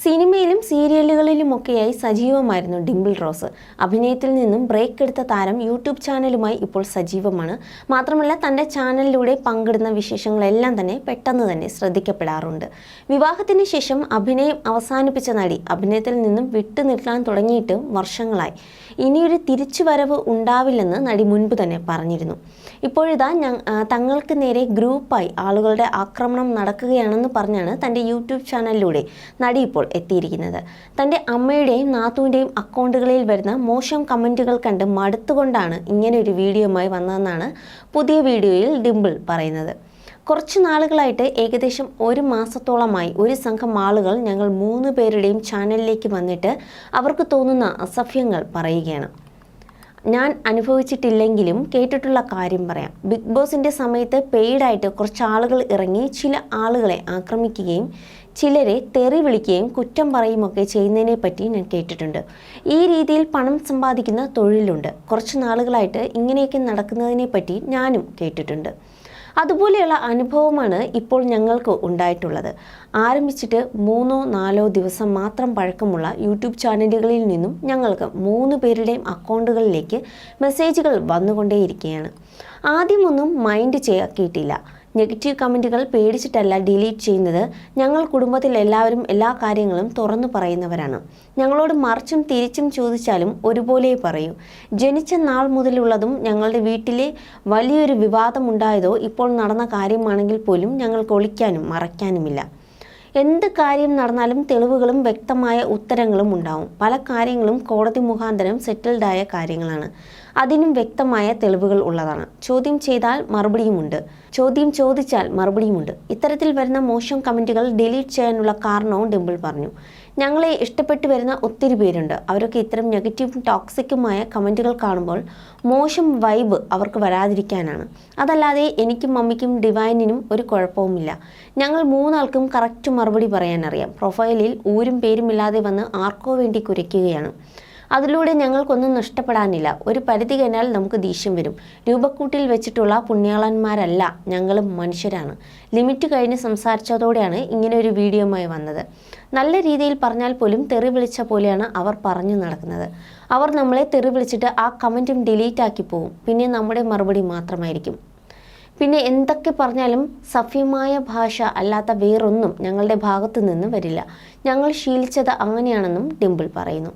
സിനിമയിലും സീരിയലുകളിലുമൊക്കെയായി സജീവമായിരുന്നു ഡിംപിൾ റോസ്. അഭിനയത്തിൽ നിന്നും ബ്രേക്ക് എടുത്ത താരം യൂട്യൂബ് ചാനലുമായി ഇപ്പോൾ സജീവമാണ്. മാത്രമല്ല തന്റെ ചാനലിലൂടെ പങ്കിടുന്ന വിശേഷങ്ങളെല്ലാം തന്നെ പെട്ടെന്ന് തന്നെ ശ്രദ്ധിക്കപ്പെടാറുണ്ട്. വിവാഹത്തിന് ശേഷം അഭിനയം അവസാനിപ്പിച്ച നടി അഭിനയത്തിൽ നിന്നും വിട്ടു നിൽക്കാൻ തുടങ്ങിയിട്ട് വർഷങ്ങളായി. ഇനിയൊരു തിരിച്ചുവരവ് ഉണ്ടാവില്ലെന്ന് നടി മുൻപ് തന്നെ പറഞ്ഞിരുന്നു. ഇപ്പോഴിതാ തങ്ങൾക്ക് നേരെ ഗ്രൂപ്പായി ആളുകളുടെ ആക്രമണം നടക്കുകയാണെന്ന് പറഞ്ഞാണ് തന്റെ യൂട്യൂബ് ചാനലിലൂടെ നടി ഇപ്പോൾ എത്തിയിരിക്കുന്നത്. തന്റെ അമ്മയുടെയും നാത്തുവിന്റെയും അക്കൗണ്ടുകളിൽ വരുന്ന മോശം കമന്റുകൾ കണ്ട് മടുത്തുകൊണ്ടാണ് ഇങ്ങനെ ഒരു വീഡിയോയുമായി വന്നതെന്നാണ് പുതിയ വീഡിയോയിൽ ഡിംപിൾ പറയുന്നത്. കുറച്ച് നാളുകളായിട്ട് ഏകദേശം ഒരു മാസത്തോളമായി ഒരു സംഘം ആളുകൾ ഞങ്ങൾ മൂന്ന് പേരുടെയും ചാനലിലേക്ക് വന്നിട്ട് അവർക്ക് തോന്നുന്ന അസഭ്യങ്ങൾ പറയുകയാണ്. ഞാൻ അനുഭവിച്ചിട്ടില്ലെങ്കിലും കേട്ടിട്ടുള്ള കാര്യം പറയാം. ബിഗ് ബോസിന്റെ സമയത്ത് പെയ്ഡായിട്ട് കുറച്ച് ആളുകൾ ഇറങ്ങി ചില ആളുകളെ ആക്രമിക്കുകയും ചിലരെ തെറി വിളിക്കുകയും കുറ്റം പറയുമൊക്കെ ചെയ്യുന്നതിനെ പറ്റി ഞാൻ കേട്ടിട്ടുണ്ട്. ഈ രീതിയിൽ പണം സമ്പാദിക്കുന്ന തൊഴിലുണ്ട്. കുറച്ച് നാളുകളായിട്ട് ഇങ്ങനെയൊക്കെ നടക്കുന്നതിനെ പറ്റി ഞാനും കേട്ടിട്ടുണ്ട്. അതുപോലെയുള്ള അനുഭവമാണ് ഇപ്പോൾ ഞങ്ങൾക്ക് ഉണ്ടായിട്ടുള്ളത്. ആരംഭിച്ചിട്ട് മൂന്നോ നാലോ ദിവസം മാത്രം പഴക്കമുള്ള യൂട്യൂബ് ചാനലുകളിൽ നിന്നും ഞങ്ങൾക്ക് മൂന്ന് പേരുടെയും അക്കൗണ്ടുകളിലേക്ക് മെസ്സേജുകൾ വന്നുകൊണ്ടേയിരിക്കുകയാണ്. ആദ്യമൊന്നും മൈൻഡ് ചെയ്യാക്കിയിട്ടില്ല. നെഗറ്റീവ് കമന്റുകൾ പേടിച്ചിട്ടല്ല ഡിലീറ്റ് ചെയ്യുന്നത്. ഞങ്ങൾ കുടുംബത്തിൽ എല്ലാവരും എല്ലാ കാര്യങ്ങളും തുറന്നു പറയുന്നവരാണ്. ഞങ്ങളോട് മറിച്ചും തിരിച്ചും ചോദിച്ചാലും ഒരുപോലെ പറയൂ. ജനിച്ച നാൾ മുതലുള്ളതും ഞങ്ങളുടെ വീട്ടിലെ വലിയൊരു വിവാദമുണ്ടായതോ ഇപ്പോൾ നടന്ന കാര്യമാണെങ്കിൽ പോലും ഞങ്ങൾക്ക് ഒളിക്കാനും മറയ്ക്കാനുമില്ല. എന്ത് കാര്യം നടന്നാലും തെളിവുകളും വ്യക്തമായ ഉത്തരങ്ങളും ഉണ്ടാവും. പല കാര്യങ്ങളും കോടതി മുഖാന്തരം സെറ്റിൽഡായ കാര്യങ്ങളാണ്. അതിനും വ്യക്തമായ തെളിവുകൾ ഉള്ളതാണ്. ചോദ്യം ചെയ്താൽ മറുപടിയുമുണ്ട്. ചോദ്യം ചോദിച്ചാൽ മറുപടിയുമുണ്ട്. ഇത്തരത്തിൽ വരുന്ന മോശം കമന്റുകൾ ഡിലീറ്റ് ചെയ്യാനുള്ള കാരണവും ഡിംപിൾ പറഞ്ഞു. ഞങ്ങളെ ഇഷ്ടപ്പെട്ടു വരുന്ന ഒത്തിരി പേരുണ്ട്. അവരൊക്കെ ഇത്തരം നെഗറ്റീവും ടോക്സിക്കുമായ കമന്റുകൾ കാണുമ്പോൾ മോശം വൈബ് അവർക്ക് വരാതിരിക്കാനാണ്. അതല്ലാതെ എനിക്കും മമ്മിക്കും ഡിവൈനിനും ഒരു കുഴപ്പവുമില്ല. ഞങ്ങൾ മൂന്നാൾക്കും കറക്റ്റ് മറുപടി പറയാനറിയാം. പ്രൊഫൈലിൽ ഊരും പേരുമില്ലാതെ വന്ന് ആർക്കോ വേണ്ടി കുരയ്ക്കുകയാണ്. അതിലൂടെ ഞങ്ങൾക്കൊന്നും നഷ്ടപ്പെടാനില്ല. ഒരു പരിധി കഴിഞ്ഞാൽ നമുക്ക് ദേഷ്യം വരും. രൂപക്കൂട്ടിൽ വെച്ചിട്ടുള്ള പുണ്യാളന്മാരല്ല ഞങ്ങളും മനുഷ്യരാണ്. ലിമിറ്റ് കഴിഞ്ഞ് സംസാരിച്ചതോടെയാണ് ഇങ്ങനെ ഒരു വീഡിയോയുമായി വന്നത്. നല്ല രീതിയിൽ പറഞ്ഞാൽ പോലും തെറി വിളിച്ച പോലെയാണ് അവർ പറഞ്ഞു നടക്കുന്നത്. അവർ നമ്മളെ തെറി വിളിച്ചിട്ട് ആ കമന്റും ഡിലീറ്റ് ആക്കി പോകും പിന്നെ നമ്മുടെ മറുപടി മാത്രമായിരിക്കും. പിന്നെ എന്തൊക്കെ പറഞ്ഞാലും സഭ്യമായ ഭാഷ അല്ലാത്ത വേറൊന്നും ഞങ്ങളുടെ ഭാഗത്തു നിന്ന് വരില്ല. ഞങ്ങൾ ശീലിച്ചത് അങ്ങനെയാണെന്നും ഡിംപിൾ പറയുന്നു.